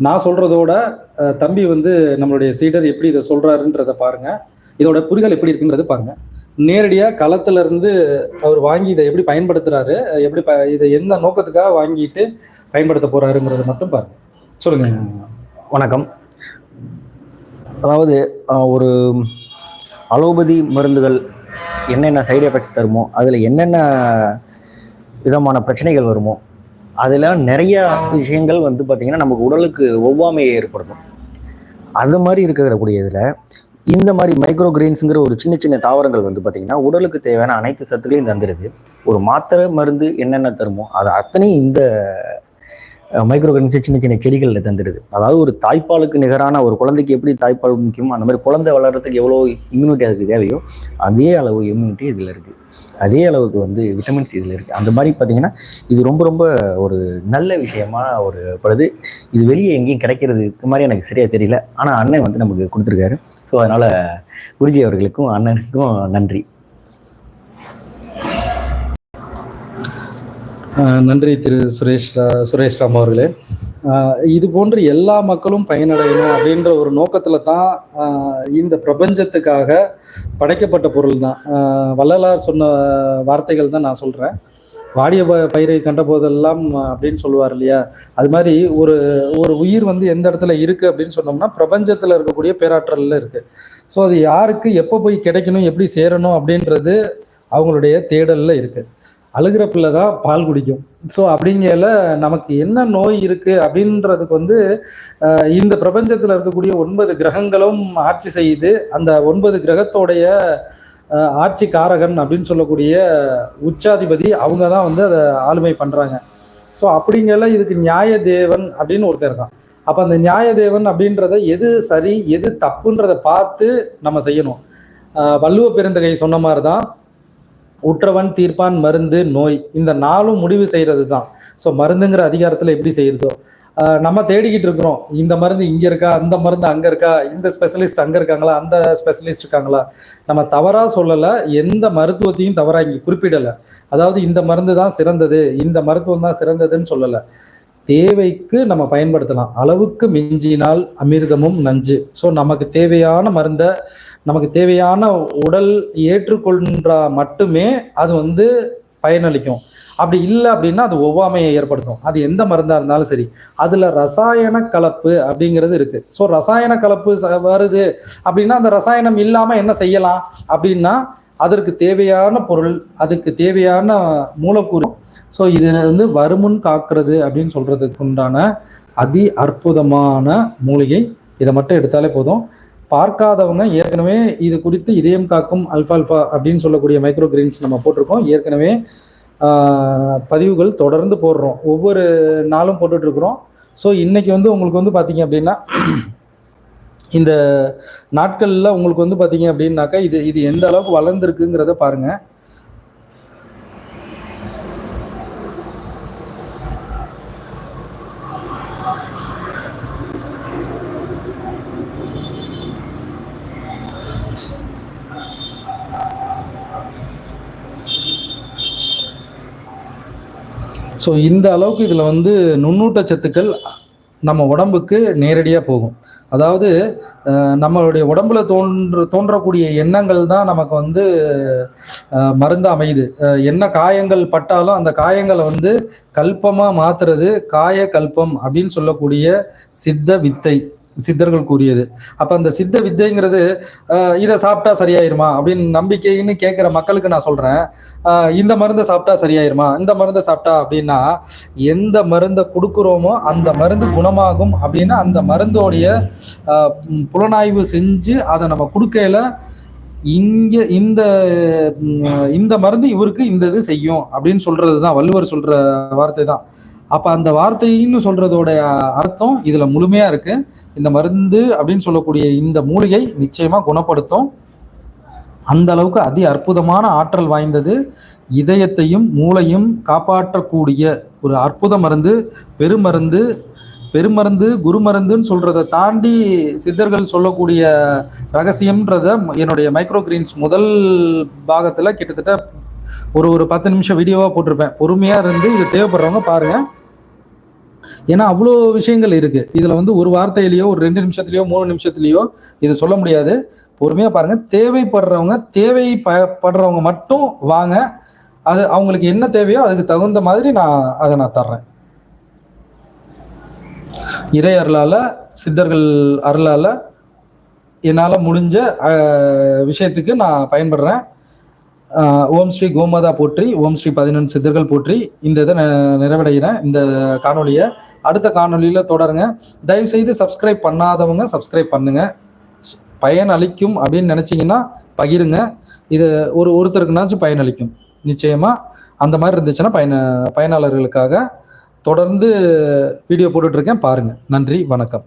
நான் சொல்றதோட தம்பி வந்து நம்மளுடைய சீடர் எப்படி இதை சொல்றாருன்றத பாருங்க. இதோட புரிதல் எப்படி இருக்குன்றது பாருங்க. நேரடியா களத்துல இருந்து அவர் வாங்கி இதை எப்படி பயன்படுத்துறாரு எப்படி ப- இதை எந்த நோக்கத்துக்காக வாங்கிட்டு பயன்படுத்த போறாருங்கிறத மட்டும் பாருங்க. சொல்லுங்க. வணக்கம். அதாவது ஒரு அலோபதி மருந்துகள் என்னென்ன சைடு எஃபெக்ட்ஸ் தருமோ அதில் என்னென்ன விதமான பிரச்சனைகள் வருமோ அதில் நிறைய விஷயங்கள் வந்து பார்த்திங்கன்னா நமக்கு உடலுக்கு ஒவ்வாமையை ஏற்படுத்தும். அது மாதிரி இருக்கக்கூடிய இதில் இந்த மாதிரி மைக்ரோ கிரெயின்ஸுங்கிற ஒரு சின்ன சின்ன தாவரங்கள் வந்து பார்த்திங்கன்னா உடலுக்கு தேவையான அனைத்து சத்துக்களையும் தந்துடுது ஒரு மாத்திரை மருந்து என்னென்ன தருமோ அது அத்தனையும் இந்த மைக்ரோ கரன்சி சின்ன சின்ன செடிகளில் தந்துடுது. அதாவது ஒரு தாய்ப்பாலுக்கு நிகரான ஒரு குழந்தைக்கு எப்படி தாய்ப்பால் முக்கியமோ அந்த மாதிரி குழந்தை வளர்கிறதுக்கு எவ்வளோ இம்யூனிட்டி அதுக்கு தேவையோ அதே அளவு இம்யூனிட்டி இதில் இருக்குது அதே அளவுக்கு வந்து விட்டமின்ஸ் இதில் இருக்குது அந்த மாதிரி பார்த்தீங்கன்னா இது ரொம்ப ரொம்ப ஒரு நல்ல விஷயமா ஒரு படுது. இது வெளியே எங்கேயும் கிடைக்கிறது மாதிரி எனக்கு சரியாக தெரியல. ஆனால் அண்ணன் வந்து நமக்கு கொடுத்துருக்காரு. ஸோ அதனால் குருஜி அவர்களுக்கும் அண்ணனுக்கும் நன்றி. நன்றி திரு சுரேஷ் ரா- சுரேஷ் ராம் அவர்களே இது போன்று எல்லா மக்களும் பயனடையணும் அப்படின்ற ஒரு நோக்கத்துல தான் இந்த பிரபஞ்சத்துக்காக படைக்கப்பட்ட பொருள் தான். வள்ளலார் சொன்ன வார்த்தைகள் தான் நான் சொல்றேன். வாடிய ப- பயிரை கண்ட போதெல்லாம் அப்படின்னு சொல்லுவார் இல்லையா? அது மாதிரி ஒரு ஒரு உயிர் வந்து எந்த இடத்துல இருக்கு அப்படின்னு சொன்னோம்னா பிரபஞ்சத்தில் இருக்கக்கூடிய பேராற்றல்ல இருக்கு. ஸோ அது யாருக்கு எப்போ போய் கிடைக்கணும் எப்படி சேரணும் அப்படின்றது அவங்களுடைய தேடலில் இருக்குது அழுகிற பிள்ளை தான் பால் குடிக்கும். ஸோ அப்படிங்கல நமக்கு என்ன நோய் இருக்கு அப்படின்றதுக்கு வந்து இந்த பிரபஞ்சத்தில் இருக்கக்கூடிய ஒன்பது கிரகங்களும் ஆட்சி செய்து அந்த ஒன்பது கிரகத்தோடைய ஆட்சி காரகன் அப்படின்னு சொல்லக்கூடிய உச்சாதிபதி அவங்க தான் வந்து அதை ஆளுமை பண்ணுறாங்க ஸோ அப்படிங்கல இதுக்கு நியாய தேவன் அப்படின்னு ஒருத்தர் இருக்கான். அப்போ அந்த நியாய தேவன் அப்படின்றத எது சரி எது தப்புன்றதை பார்த்து நம்ம செய்யணும். வள்ளுவ பெருந்தகை சொன்ன மாதிரி தான் உற்றவன் தீர்ப்பான் மருந்து நோய். இந்த நாளும் முடிவு செய்யறது தான் ஸோ மருந்துங்கிற அதிகாரத்தில் எப்படி செய்யறதோ நம்ம தேடிக்கிட்டு இருக்கிறோம். இந்த மருந்து இங்கே இருக்கா அந்த மருந்து அங்கே இருக்கா இந்த ஸ்பெஷலிஸ்ட் அங்கே இருக்காங்களா அந்த ஸ்பெஷலிஸ்ட் இருக்காங்களா? நம்ம தவறாக சொல்லலை எந்த மருத்துவத்தையும் தவறாக இங்கே குறிப்பிடலை. அதாவது இந்த மருந்து தான் சிறந்தது இந்த மருத்துவம் தான் சிறந்ததுன்னு சொல்லலை. தேவைக்கு நம்ம பயன்படுத்தலாம். அளவுக்கு மிஞ்சினால் அமிர்தமும் நஞ்சு. ஸோ நமக்கு தேவையான மருந்தை நமக்கு தேவையான உடல் ஏற்றுக்கொண்டா மட்டுமே அது வந்து பயனளிக்கும். அப்படி இல்லை அப்படின்னா அது ஒவ்வாமையை ஏற்படுத்தும். அது எந்த மருந்தாக இருந்தாலும் சரி. அதில் ரசாயன கலப்பு அப்படிங்கிறது இருக்குது ஸோ ரசாயன கலப்பு ச- வருது அப்படின்னா அந்த ரசாயனம் இல்லாமல் என்ன செய்யலாம்? அப்படின்னா அதற்கு தேவையான பொருள் அதுக்கு தேவையான மூலக்கூறு. ஸோ இது வந்து வருமுன் காக்கிறது அப்படின்னு சொல்கிறதுக்கு உண்டான அதி அற்புதமான மூலிகை. இதை மட்டும் எடுத்தாலே போதும். பார்க்காதவங்க ஏற்கனவே இது குறித்து இதயம் காக்கும் அல்ஃபால்ஃபா அப்படின்னு சொல்லக்கூடிய மைக்ரோ கிரீன்ஸ் நம்ம போட்டிருக்கோம். ஏற்கனவே பதிவுகள் தொடர்ந்து போடுறோம். ஒவ்வொரு நாளும் போட்டுட்ருக்குறோம் ஸோ இன்றைக்கி வந்து உங்களுக்கு வந்து பார்த்தீங்க அப்படின்னா இந்த நாட்களில் உங்களுக்கு வந்து பார்த்தீங்க அப்படின்னாக்கா இது இது எந்த அளவுக்கு வளர்ந்துருக்குங்கிறத பாருங்க. ஸோ இந்த அளவுக்கு இதில் வந்து நுண்ணூட்டச்சத்துக்கள் நம்ம உடம்புக்கு நேரடியாக போகும். அதாவது நம்மளுடைய உடம்புல தோன்ற தோன்றக்கூடிய எண்ணங்கள் தான் நமக்கு வந்து மருந்து அமையுது. என்ன காயங்கள் பட்டாலும் அந்த காயங்களை வந்து கல்பமாக மாத்துறது காய கல்பம் அப்படின்னு சொல்லக்கூடிய சித்த வித்தை. சித்தர்கள் கூறியது. அப்ப அந்த சித்த வித்தைங்கிறது இதை சாப்பிட்டா சரியாயிருமா? அப்படின்னு நம்பிக்கைன்னு கேட்குற மக்களுக்கு நான் சொல்றேன். இந்த மருந்தை சாப்பிட்டா சரியாயிருமா? இந்த மருந்தை சாப்பிட்டா? அப்படின்னா எந்த மருந்தை கொடுக்குறோமோ அந்த மருந்து குணமாகும் அப்படின்னா அந்த மருந்தோடைய புலனாய்வு செஞ்சு அதை நம்ம கொடுக்கையில இங்க இந்த இந்த மருந்து இவருக்கு இந்த இது செய்யும் அப்படின்னு சொல்றது தான் வள்ளுவர் சொல்ற வார்த்தை தான். அப்ப அந்த வார்த்தைன்னு சொல்றதோட அர்த்தம் இதுல முழுமையா இருக்கு. இந்த மருந்து அப்படின்னு சொல்லக்கூடிய இந்த மூலிகை நிச்சயமா குணப்படுத்தும். அந்த அளவுக்கு அதி அற்புதமான ஆற்றல் வாய்ந்தது. இதயத்தையும் மூளையும் காப்பாற்றக்கூடிய ஒரு அற்புத மருந்து பெருமருந்து பெருமருந்து குருமருந்துன்னு சொல்றதை தாண்டி சித்தர்கள் சொல்லக்கூடிய ரகசியம்ன்றத என்னுடைய மைக்ரோ கிரீன்ஸ் முதல் பாகத்துல கிட்டத்தட்ட ஒரு ஒரு பத்து நிமிஷம் வீடியோவா போட்டிருப்பேன். பொறுமையா இருந்து இது தேவைப்படுறவங்க பாருங்க. ஏன்னா அவ்வளோ விஷயங்கள் இருக்கு. இதில் வந்து ஒரு வார்த்தையிலையோ ஒரு ரெண்டு நிமிஷத்துலையோ மூணு நிமிஷத்துலையோ இது சொல்ல முடியாது. பொறுமையாக பாருங்க. தேவைப்படுறவங்க தேவை ப- படுறவங்க மட்டும் வாங்க. அது அவங்களுக்கு என்ன தேவையோ அதுக்கு தகுந்த மாதிரி நான் அதை நான் தர்றேன். இறை அருளால சித்தர்கள் அருளால என்னால் முடிஞ்ச விஷயத்துக்கு நான் பயன்படுறேன். ஓம் ஸ்ரீ கோமாதா போற்றி ஓம் ஸ்ரீ பதினொன்று சித்தர்கள் போற்றி. இந்த இதை ந- நிறைவடைகிறேன். இந்த காணொலியை அடுத்த காணொளியில் தொடருங்க. தயவு செய்து சப்ஸ்கிரைப் பண்ணாதவங்க சப்ஸ்கிரைப் பண்ணுங்க. பயன் அளிக்கும் அப்படின்னு நினச்சிங்கன்னா பகிருங்க. இது ஒரு ஒருத்தருக்குனாச்சும் பயனளிக்கும் நிச்சயமாக அந்த மாதிரி இருந்துச்சுன்னா பயன பயனாளர்களுக்காக தொடர்ந்து வீடியோ போட்டுட்ருக்கேன் பாருங்கள் நன்றி வணக்கம்.